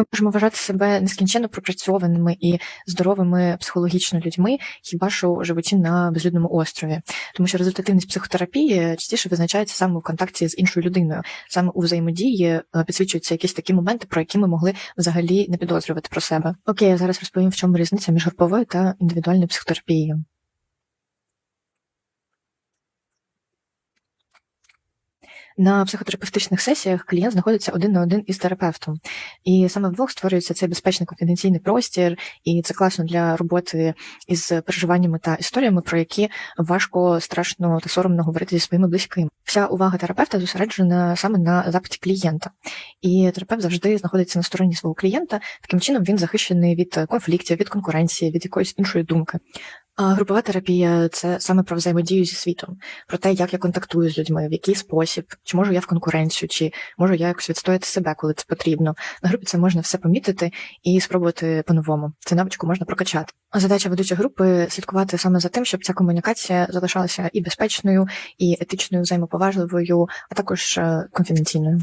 Ми можемо вважати себе нескінченно пропрацьованими і здоровими психологічно людьми, хіба що животі на безлюдному острові, тому що результативність психотерапії частіше визначається саме в контакті з іншою людиною, саме у взаємодії е, підсвічуються якісь такі моменти, про які ми могли взагалі не підозрювати про себе. Окей, я зараз розповім, в чому різниця між груповою та індивідуальною психотерапією. На психотерапевтичних сесіях клієнт знаходиться один на один із терапевтом, і саме вдвох створюється цей безпечний конфіденційний простір, і це класно для роботи із переживаннями та історіями, про які важко, страшно та соромно говорити зі своїми близькими. Вся увага терапевта зосереджена саме на запиті клієнта, і терапевт завжди знаходиться на стороні свого клієнта. Таким чином він захищений від конфліктів, від конкуренції, від якоїсь іншої думки. Групова терапія це саме про взаємодію зі світом, про те, як я контактую з людьми, в який спосіб, чи можу я в конкуренцію, чи можу я якось відстояти себе, коли це потрібно. На групі це можна все помітити і спробувати по-новому. Цю навичку можна прокачати. Задача ведучої групи слідкувати саме за тим, щоб ця комунікація залишалася і безпечною, і етичною, взаємоповажливою, а також е, конфіденційною.